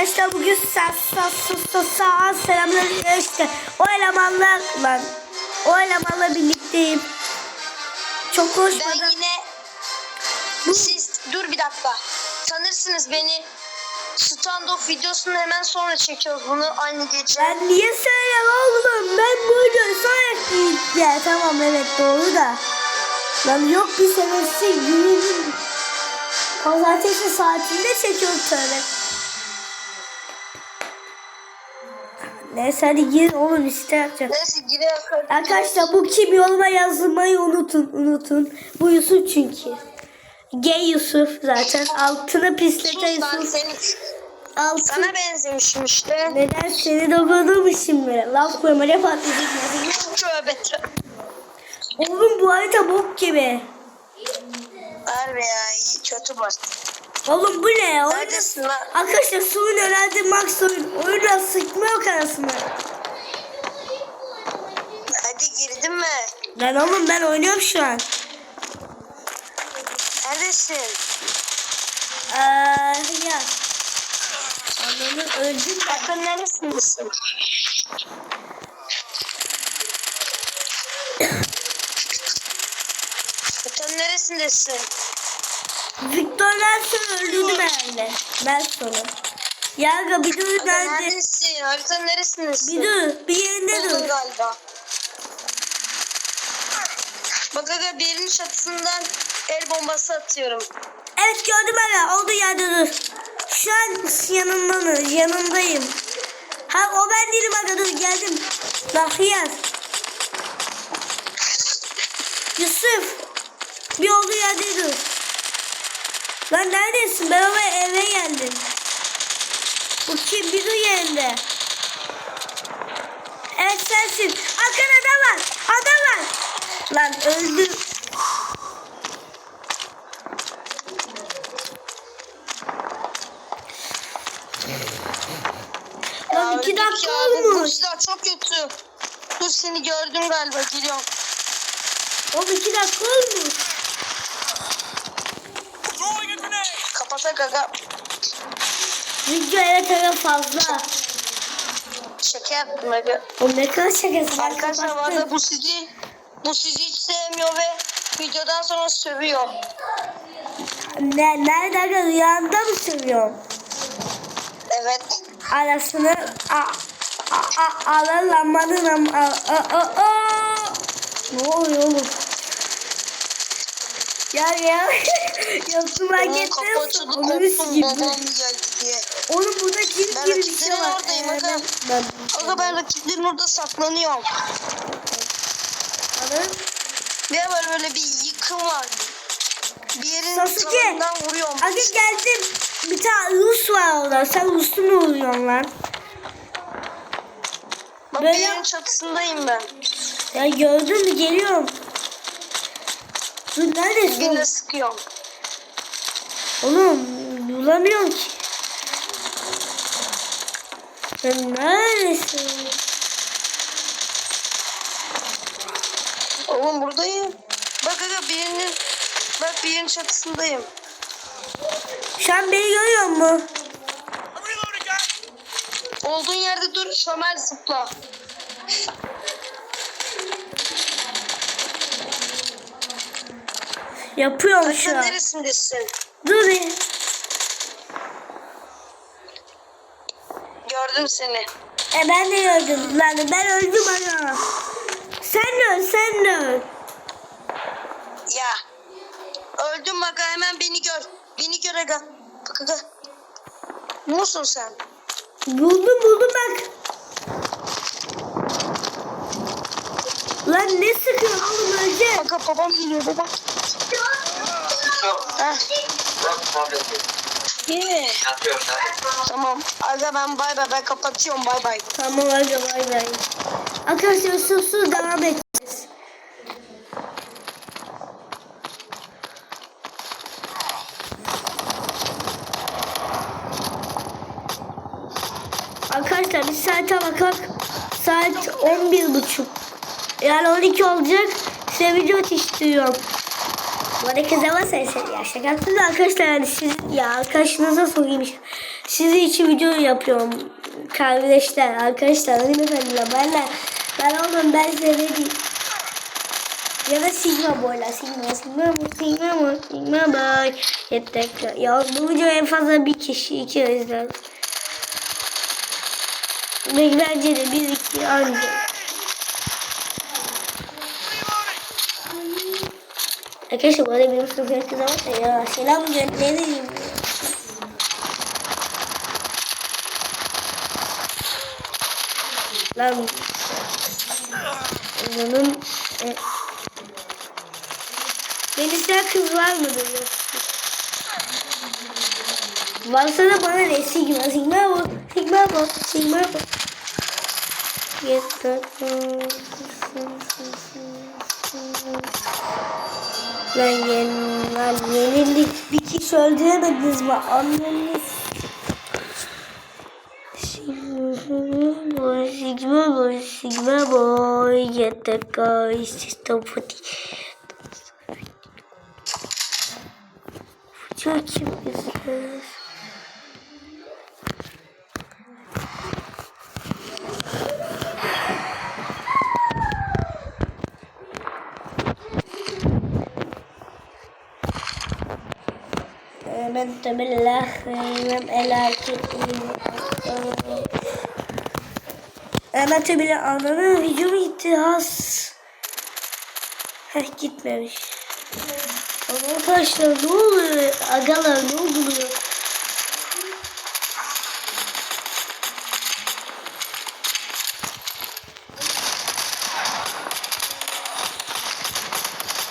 Arkadaşlar bugün sas selamlar işte o elemanlarla o elemanla birlikteyim. Çok Ben konuşmadan yine siz dur bir dakika. Tanırsınız beni. Standoff videosunu hemen sonra çekiyoruz bunu aynı gece. ben niye söylüyorum oğlum ben bugün sonra ya tamam evet doğru da lan yok bir senesi günün pazartesi saatinde çekiyorum tabii. Neyse hadi gir oğlum işte yapacağım. Neyse girelim. Arkadaşlar bu kim yoruma yazmayı unutun unutun. Bu Yusuf çünkü. Gay Yusuf zaten. Altına pislete Yusuf. seni. Altın. Sana benzemişim işte. Neden seni dokunurmuşum böyle? Laf koyma ne patlayacak. Tövbe. Oğlum bu harita bok gibi. Harbi ya iyi kötü bak. Oğlum bu ne ya? Neredesin lan? Arkadaşlar suyun herhalde max oyun. Oyunla sıkmıyor karasını. Hadi girdin mi? Lan oğlum ben oynuyorum şu an. Neredesin? Eee ya. Ananı öldüm ben. Bakın neresindesin? Bakın neresindesin? Victor Nelson öldürdüm herhalde. Nelson'u. Yarga bir dur nerede? neredesin? Haritanın neresindesin? Bir dur. Bir yerinde Buldum dur. galiba. Bak aga bir yerin çatısından el bombası atıyorum. Evet gördüm hala. Olduğu yerde dur. Şu an yanından yanındayım. Ha o ben değilim aga dur geldim. Lahiyar. Yusuf. Bir olduğu yerde dur. Lan neredesin? Ben ama eve geldim. Bu kim? Bir dur yerinde. Evet sensin. Arkada adam var. Adam var. Lan öldü. Lan iki dakika ya. Bu olmuş. silah çok kötü. Dur seni gördüm galiba geliyorum. Oğlum iki dakika olmuş. Kapatak aga. Video evet evet fazla. Şaka yaptım aga. O ne kadar şakası. Arkadaşlar bu arada bu sizi bu sizi hiç sevmiyor ve videodan sonra sövüyor. Ne, nerede aga rüyanda mı sürüyorsun? Evet. Arasını a a a alamanın am a a a a Ne oluyor oğlum? Ya ya yaptım açıldı onu korktum gibi. babam geldi diye. Oğlum burada cin Ben gibi bir şey var. oradayım Ee, aga. ben, ben, Aga ben rakiplerin orada saklanıyorum. Anladın? Ve böyle böyle bir yıkım var. Bir yerin Sasuke. tavanından vuruyorum. Aga geldim. Bir tane Rus var orada. Sen Rus'u mu oluyorsun lan? Bak Böyle- bir yerin çatısındayım ben. Ya gördün mü? Geliyorum. Dur neredesin? Birine sıkıyorum. Oğlum bulamıyorum ki. Sen neredesin? Oğlum buradayım. Bak aga birinin bak bir yerin çatısındayım. Şu an beni görüyor mu? Olduğun yerde dur şömer zıpla. Yapıyorum şu an. neresindesin? Dur bir. Gördüm seni. E ben de gördüm. Lan ben öldüm ana. Sen de öl, sen de öl. Ya. Öldüm aga hemen beni gör. Beni gör aga. Bak aga. Musun sen? Buldum buldum bak. Lan ne sıkıyorsun oğlum ölecek. Aga babam geliyor baba. Heh. İyi. Tamam. Aga ben bay bay ben kapatıyorum bay bay. Tamam hadi bay bay. Arkadaşlar sus sus devam edeceğiz. Arkadaşlar bir saate bakak. Saat 11 buçuk. Yani 12 olacak. Size video istiyorum. Bana kızamazsa sen ya şaka arkadaşlar yani siz ya karşınıza sokayım. Sizin için video yapıyorum. Kardeşler arkadaşlar hanımefendiler benle ben oğlum ben size ne diyeyim. Ya da Sigma boylar. Sigma, Sigma boy, Sigma boy, Sigma boy. Yeter. Ya bu video en fazla bir kişi, iki izler. Ve bence de bir iki anca. Arkadaşlar bu arada benim sınıfım kız varsa ya selam gönderin. Lan bunun e, Melisa'ya kız var mıdır yoksa? Varsa da bana ne? Sigma, Sigma bu. Sigma bu. Sigma bu. Yeter. Lan yen, lan yenildik. Bir kişi öldüremediniz mi? Anneniz. Sigma Sigma boy, Sigma boy. Yeter guys. Sistem fati. Çok güzel. آمنت بالله من الكتاب Ahmet bile ananın videomu gitti has. Heh gitmemiş. Ama arkadaşlar ne oluyor? Agalar ne oluyor?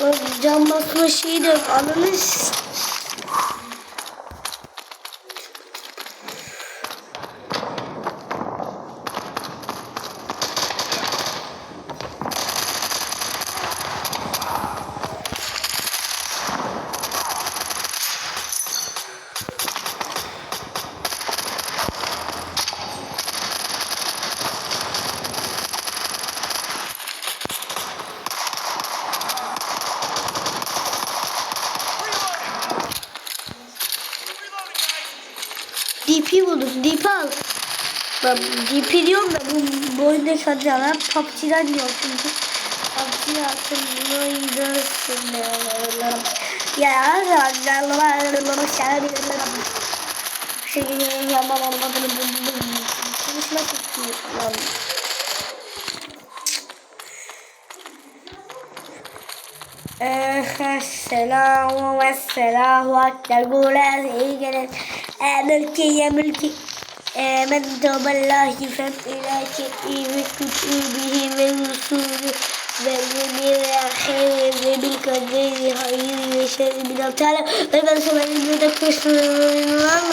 Bak cam basma şeyi de yok. DP buldum. DP al. Ben DP diyorum da bu, bu oyundaki adamlar PUBG'den diyor çünkü. PUBG indirsin diyorlar. Ya şey yapmam anlamadım. Konuşma çok lan. Esselamu ve selamu akler gulaz iyi gelin. Mülki ya mülki. آمنت بالله فبإلهي وكتبه ورسوله واليوم الآخر وبالقدر خير وشر من التعالى ومن سمع المدى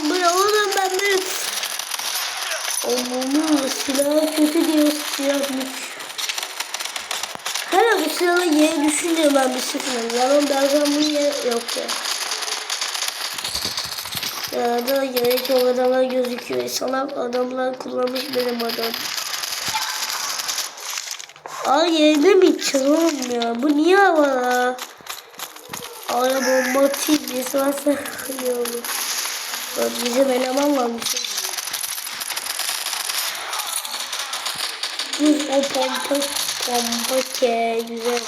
Bu ne oğlum ben böyle Allah'ım silah kötü diyor silahmış. Hala bu silahı yere düşünüyor ben bir sıfırım. Yalan bazen bu yer yok ya. Ya da gerek yok adamlar gözüküyor. Salak adamlar kullanmış benim adam. Aa yerine mi oğlum ya? Bu niye hava? Ara bomba atayım diye varsa iyi olur. Bak bizim eleman varmış. Biz o pompa pompa ke güzel.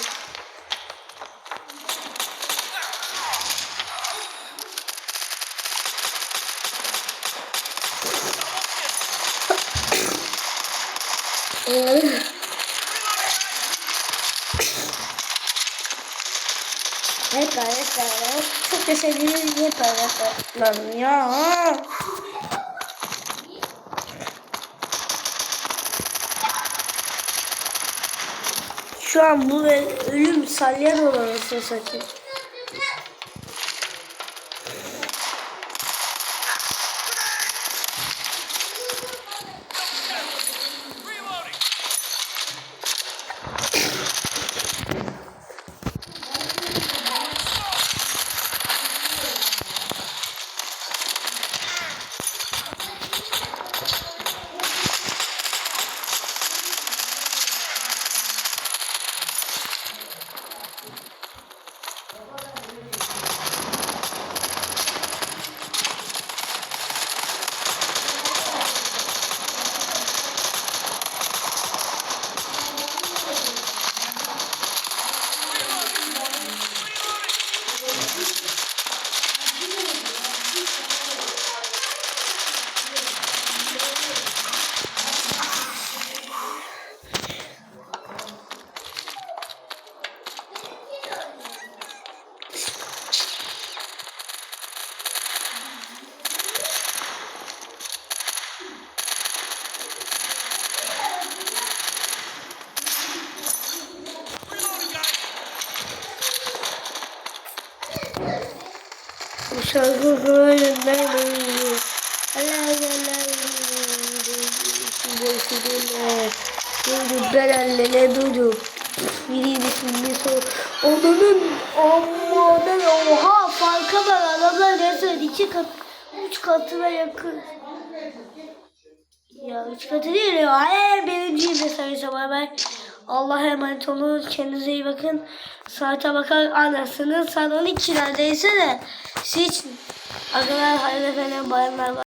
Ee, Hep arkadaşlar. Çok teşekkür ederim hep arkadaşlar. ya. Şu an bu ölüm salyan olan olsun satayım. Şarkı söylediler. Duydu berenle ne duydu? Biriydi şimdi sor. Onun amanın oha farka bak adamlar resmen iki kat üç katına yakın. Ya üç katı değil ya. Hey, birinciyim de sayısı bay bay. Allah'a emanet olun. Kendinize iyi bakın. Saate bakar anasının saat 12 neredeyse de. Siz arkadaşlar hayırlı efendim bayanlar var.